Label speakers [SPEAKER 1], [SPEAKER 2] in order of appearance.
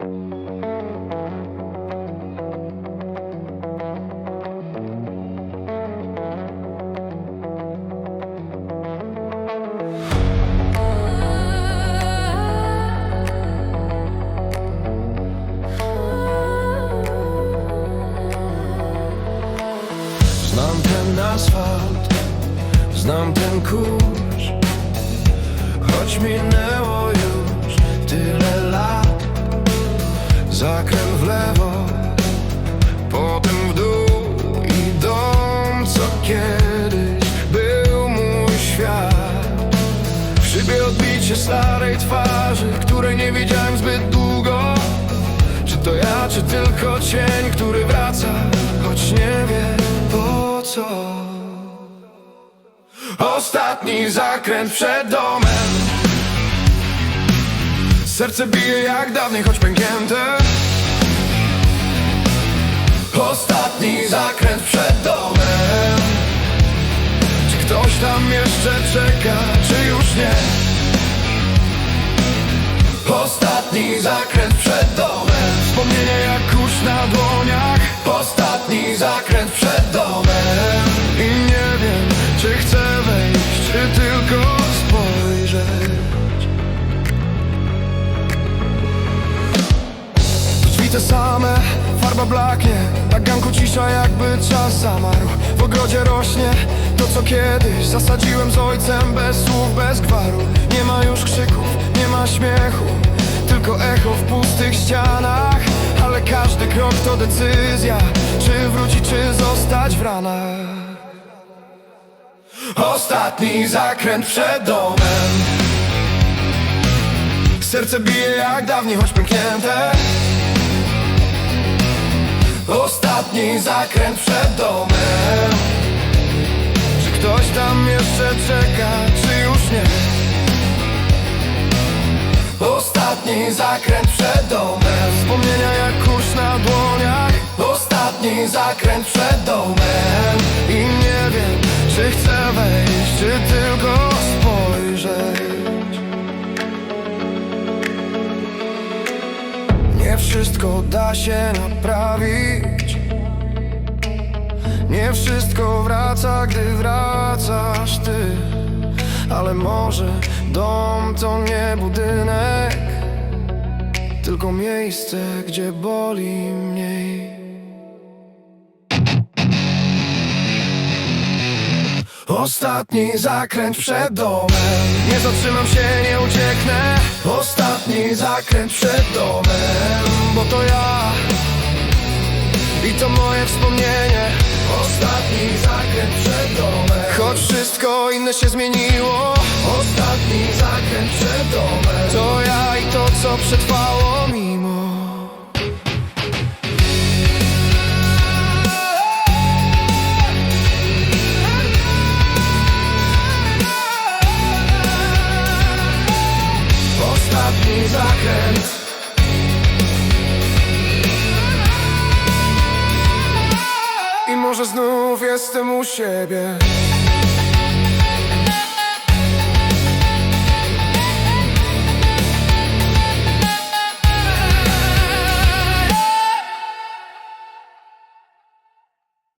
[SPEAKER 1] Znam ten asfalt, znam ten kurz. Choć minęło już kiedyś był mój świat. W szybie odbicie starej twarzy, której nie widziałem zbyt długo. Czy to ja, czy tylko cień, który wraca Choć nie wiem po co. Ostatni zakręt przed domem. Serce bije jak dawniej, choć pęknięte. Ostatni zakręt zakręt przed domem. Wspomnienie jak kurz na dłoniach. Ostatni zakręt przed domem. I nie wiem, czy chcę wejść, czy tylko spojrzeć. Drzwi te same, farba blaknie. Na ganku cisza jakby czas zamarł. W ogrodzie rośnie to co kiedyś Zasadziłem z ojcem. Bez słów, bez gwaru. Nie ma już krzyków, nie ma śmiechu ścianach Ale każdy krok to decyzja Czy wrócić, czy zostać w ranach. Ostatni zakręt przed domem. Serce bije jak dawniej, choć pęknięte. Ostatni zakręt przed domem. Czy ktoś tam jeszcze czeka, czy już nie? Ostatni zakręt przed domem. Wspomnienia jak kurz na dłoniach. Ostatni zakręt przed domem. I nie wiem, czy chcę wejść, czy tylko spojrzeć. Nie wszystko da się naprawić. Nie wszystko wraca, gdy wracasz ty. Ale może dom to nie budynek Tylko miejsce, gdzie boli mniej. Ostatni zakręt przed domem. Nie zatrzymam się, nie ucieknę. Ostatni zakręt przed domem. Bo to ja I to moje wspomnienie. Ostatni zakręt przed domem. Choć wszystko inne się zmieniło. Ostatni zakręt przed domem co przetrwało mimo. Ostatni zakręt. I może znów jestem u siebie